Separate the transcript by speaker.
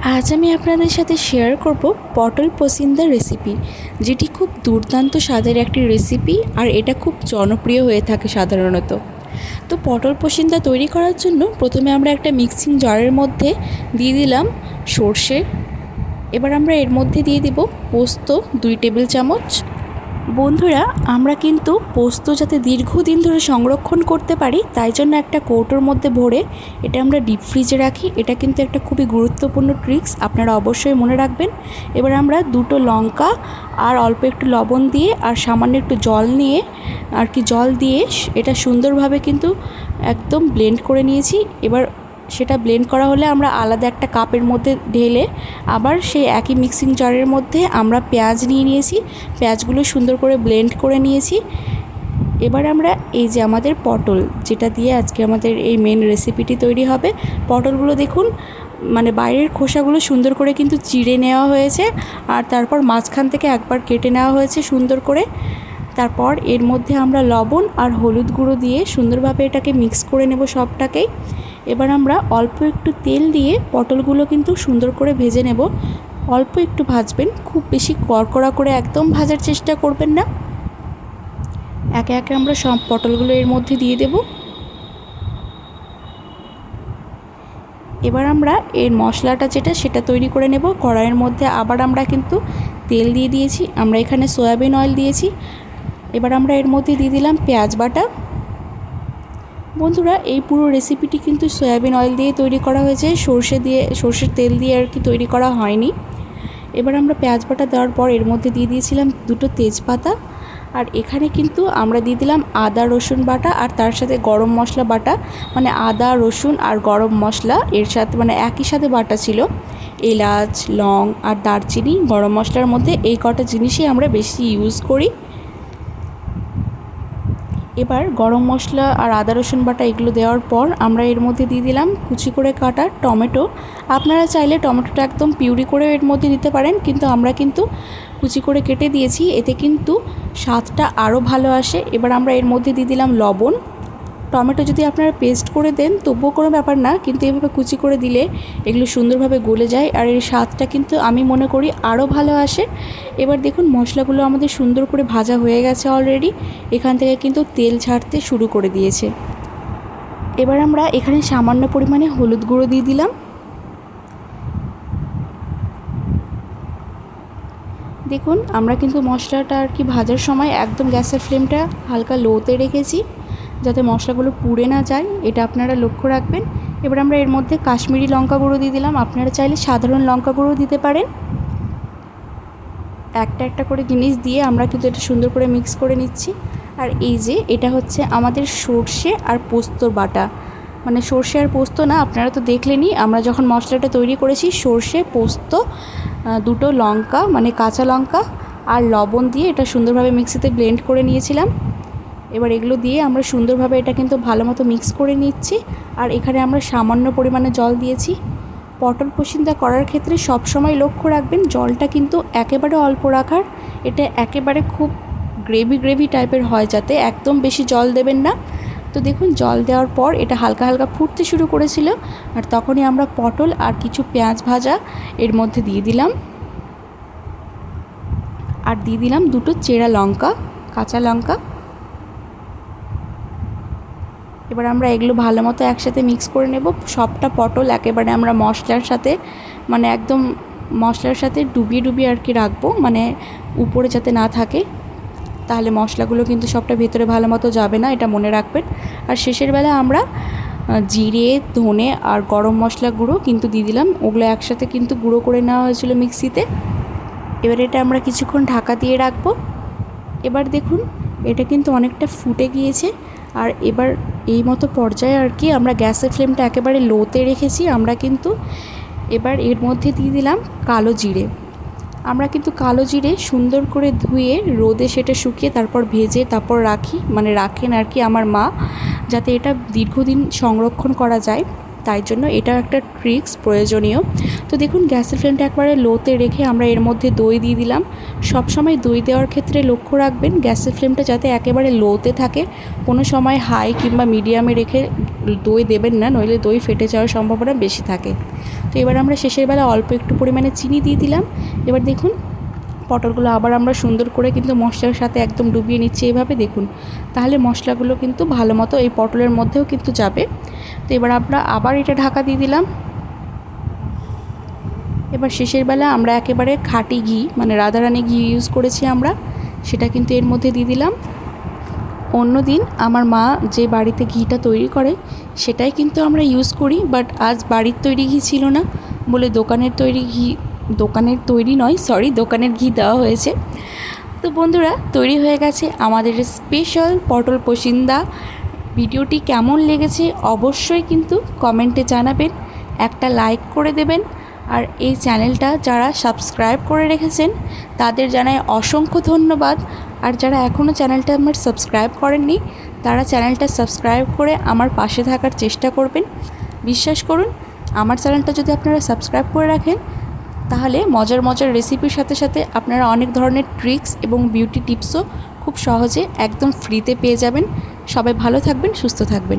Speaker 1: আজ আমি আপনাদের সাথে শেয়ার করব পটল পসিন্দা রেসিপি যেটি খুব দুর্দান্ত স্বাদের একটি রেসিপি আর এটা খুব জনপ্রিয় হয়ে থাকে সাধারণত। তো পটল পসিন্দা তৈরি করার জন্য প্রথমে আমরা একটা মিক্সিং জারের মধ্যে দিয়ে দিলাম সর্ষে। এবার আমরা এর মধ্যে দিয়ে দিব পোস্ত, দুই টেবিল চামচ বন্ধুরা, আমরা কিন্তু পোস্ত যাতে দীর্ঘদিন ধরে সংরক্ষণ করতে পারি, তাই জন্য একটা কৌটোর মধ্যে ভরে এটা আমরা ডিপ ফ্রিজে রাখি। এটা কিন্তু একটা খুবই গুরুত্বপূর্ণ ট্রিক্স আপনারা অবশ্যই মনে রাখবেন। এবার আমরা দুটো লঙ্কা আর অল্প একটু লবণ দিয়ে আর সামান্য একটু জল নিয়ে আর কি জল দিয়ে, এটা সুন্দরভাবে কিন্তু একদম ব্লেন্ড করে নিয়েছি। এবার সেটা ব্লেন্ড করা হলে আমরা আলাদা একটা কাপের মধ্যে ঢেলে আবার সেই একই মিক্সিং জারের মধ্যে আমরা পেঁয়াজ নিয়ে নিয়েছি। পেঁয়াজগুলো সুন্দর করে ব্লেন্ড করে নিয়েছি। এবার আমরা এই যে আমাদের পটল, যেটা দিয়ে আজকে আমাদের এই মেন রেসিপিটি তৈরি হবে, পটলগুলো দেখুন মানে বাইরের খোসাগুলো সুন্দর করে কিন্তু চিড়ে নেওয়া হয়েছে আর তারপর মাঝখান থেকে একবার কেটে নেওয়া হয়েছে সুন্দর করে। তারপর এর মধ্যে আমরা লবণ আর হলুদ গুঁড়ো দিয়ে সুন্দরভাবে এটাকে মিক্স করে নেব সবটাকেই। এবার আমরা অল্প একটু তেল দিয়ে পটলগুলো কিন্তু সুন্দর করে ভেজে নেব। অল্প একটু ভাজবেন, খুব বেশি কড়কড়া করে একদম ভাজার চেষ্টা করবেন না। একে একে আমরা সব পটলগুলো এর মধ্যে দিয়ে দেব। এবার আমরা এর মশলাটা যেটা সেটা তৈরি করে নেব। কড়াইয়ের মধ্যে আবার আমরা কিন্তু তেল দিয়ে দিয়েছি। আমরা এখানে সয়াবিন অয়েল দিয়েছি। এবার আমরা এর মধ্যে দিয়ে দিলাম পেঁয়াজ বাটা। বন্ধুরা, এই পুরো রেসিপিটি কিন্তু সয়াবিন অয়েল দিয়ে তৈরি করা হয়েছে। সর্ষে দিয়ে, সর্ষের তেল দিয়ে আর কি তৈরি করা হয়নি। এবার আমরা পেঁয়াজ বাটা দেওয়ার পর এর মধ্যে দিয়ে দিয়েছিলাম দুটো তেজপাতা। আর এখানে কিন্তু আমরা দিয়ে দিলাম আদা, রসুন বাটা আর তার সাথে গরম মশলা বাটা। মানে আদা, রসুন আর গরম মশলা। এর সাথে মানে একই সাথে বাটা ছিল। এলাচ, লং আর দারচিনি গরম মশলার মধ্যে এই কটা জিনিসই আমরা বেশি ইউজ করি। এবার গরম মশলা আর আদা, রসুন বাটা এগুলো দেওয়ার পর আমরা এর মধ্যে দিয়ে দিলাম কুচি করে কাটা টমেটো। আপনারা চাইলে টমেটোটা একদম পিউরি করে এর মধ্যে দিতে পারেন, কিন্তু আমরা কিন্তু কুচি করে কেটে দিয়েছি। এতে কিন্তু স্বাদটা আরও ভালো আসে। এবার আমরা এর মধ্যে দিয়ে দিলাম লবণ। টমেটো যদি আপনারা পেস্ট করে দেন, তবুও কোনো ব্যাপার না, কিন্তু এভাবে কুচি করে দিলে এগুলো সুন্দরভাবে গলে যায় আর এর স্বাদটা কিন্তু আমি মনে করি আরও ভালো আসে। এবার দেখুন মশলাগুলো আমাদের সুন্দর করে ভাজা হয়ে গেছে অলরেডি এখান থেকে কিন্তু তেল ছাড়তে শুরু করে দিয়েছে। এবার আমরা এখানে সামান্য পরিমাণে হলুদ গুঁড়ো দিয়ে দিলাম। দেখুন আমরা কিন্তু মশলাটা আর কি ভাজার সময় একদম গ্যাসের ফ্লেমটা হালকা লোতে রেখেছি। যাতে মশলাগুলো পুড়ে না যায়, এটা আপনারা লক্ষ্য রাখবেন। এবার আমরা এর মধ্যে কাশ্মীরি লঙ্কা গুঁড়ো দিয়ে দিলাম। আপনারা চাইলে সাধারণ লঙ্কা গুঁড়ো দিতে পারেন। একটা একটা করে জিনিস দিয়ে আমরা কিন্তু এটা সুন্দর করে মিক্স করে নিচ্ছি। আর এই যে, এটা হচ্ছে আমাদের সর্ষে আর পোস্তর বাটা। মানে সর্ষে আর পোস্ত না, আপনারা তো দেখলেনই, আমরা যখন মশলাটা তৈরি করেছি, সর্ষে, পোস্ত দুটো লঙ্কা মানে কাঁচা লঙ্কা আর লবণ দিয়ে এটা সুন্দরভাবে মিক্সিতে ব্লেন্ড করে নিয়েছিলাম। এবার এগুলো দিয়ে আমরা সুন্দরভাবে এটা কিন্তু ভালো মতো মিক্স করে নিচ্ছি। আর এখানে আমরা সামান্য পরিমাণে জল দিয়েছি। পটল পসিন্দা করার ক্ষেত্রে সব সময় লক্ষ্য রাখবেন, জলটা কিন্তু একেবারে অল্প রাখার। এটা একেবারে খুব গ্রেভি গ্রেভি টাইপের হয় যাতে একদম বেশি জল দেবেন না। তো দেখুন, জল দেওয়ার পর এটা হালকা হালকা ফুটতে শুরু করেছিল। আর তখনই আমরা পটল আর কিছু পেঁয়াজ ভাজা এর মধ্যে দিয়ে দিলাম। আর দিয়ে দিলাম দুটো চেরা লঙ্কা, কাঁচা লঙ্কা। এবার আমরা এগুলো ভালো মতো একসাথে মিক্স করে নেব। সবটা পটল একেবারে আমরা মশলার সাথে মানে একদম মশলার সাথে ডুবিয়ে ডুবিয়ে আর কি রাখব মানে উপরে যাতে না থাকে। তাহলে মশলাগুলো কিন্তু সবটা ভেতরে ভালো মতো যাবে না, এটা মনে রাখবেন। আর শেষের বেলা আমরা জিরে, ধনে আর গরম মশলা গুঁড়ো কিন্তু দিয়ে দিলাম। ওগুলো একসাথে কিন্তু গুঁড়ো করে নেওয়া হয়েছিল মিক্সিতে। এবার এটা আমরা কিছুক্ষণ ঢাকা দিয়ে রাখব। এবার দেখুন, এটা কিন্তু অনেকটা ফুটে গিয়েছে। আর এবার এই মতো পর্যায়ে আর কি আমরা গ্যাসের ফ্লেমটা একেবারে লোতে রেখেছি। আমরা কিন্তু এবার এর মধ্যে দিয়ে দিলাম কালো জিরে। আমরা কিন্তু কালো জিরে সুন্দর করে ধুয়ে রোদে সেটা শুকিয়ে তারপর ভেজে তারপর রাখি। মানে রাখেন আর কি আমার মা, যাতে এটা দীর্ঘদিন সংরক্ষণ করা যায়। তাই জন্য এটা একটা ট্রিক্স প্রয়োজনীয়। তো দেখুন, গ্যাসের ফ্লেমটা একবারে লোতে রেখে আমরা এর মধ্যে দই দিয়ে দিলাম। সব সময় দই দেওয়ার ক্ষেত্রে লক্ষ্য রাখবেন, গ্যাসের ফ্লেমটা যাতে একেবারে লোতে থাকে। কোনো সময় হাই কিংবা মিডিয়ামে রেখে দই দেবেন না, নইলে দই ফেটে যাওয়ার সম্ভাবনা বেশি থাকে। তো এবার আমরা শেষের বেলা অল্প একটু পরিমাণে চিনি দিয়ে দিলাম। এবার দেখুন পটলগুলো আবার আমরা সুন্দর করে কিন্তু মশলার সাথে একদম ডুবিয়ে নিচ্ছি, এভাবে দেখুন। তাহলে মশলাগুলো কিন্তু ভালো মতো এই পটলের মধ্যেও কিন্তু যাবে। তো এবার আমরা আবার এটা ঢাকা দিয়ে দিলাম। এবার শেষের বেলা আমরা একেবারে খাঁটি ঘি মানে রাধারানি ঘি ইউজ করেছি আমরা, সেটা কিন্তু এর মধ্যে দিয়ে দিলাম। অন্য দিন আমার মা যে বাড়িতে ঘিটা তৈরি করে, সেটাই কিন্তু আমরা ইউজ করি বাট আজ বাড়ির তৈরি ঘি ছিল না, বলে দোকানের তৈরি ঘি দোকানের তৈরি নয় সরি দোকানের ঘি দেওয়া হয়েছে। তো বন্ধুরা, তৈরি হয়ে গেছে আমাদের স্পেশাল পটল পসিন্দা। ভিডিওটি কেমন লেগেছে অবশ্যই কিন্তু কমেন্টে জানাবেন, একটা লাইক করে দেবেন। আর এই চ্যানেলটা যারা সাবস্ক্রাইব করে রেখেছেন, তাদের জানায় অসংখ্য ধন্যবাদ। আর যারা এখনও চ্যানেলটা আমার সাবস্ক্রাইব করেননি, তারা চ্যানেলটা সাবস্ক্রাইব করে আমার পাশে থাকার চেষ্টা করবেন। বিশ্বাস করুন, আমার চ্যানেলটা যদি আপনারা সাবস্ক্রাইব করে রাখেন তাহলে মজার মজার রেসিপির সাথে সাথে আপনারা অনেক ধরনের ট্রিক্স এবং বিউটি টিপসও খুব সহজে একদম ফ্রিতে পেয়ে যাবেন। সবাই ভালো থাকবেন, সুস্থ থাকবেন।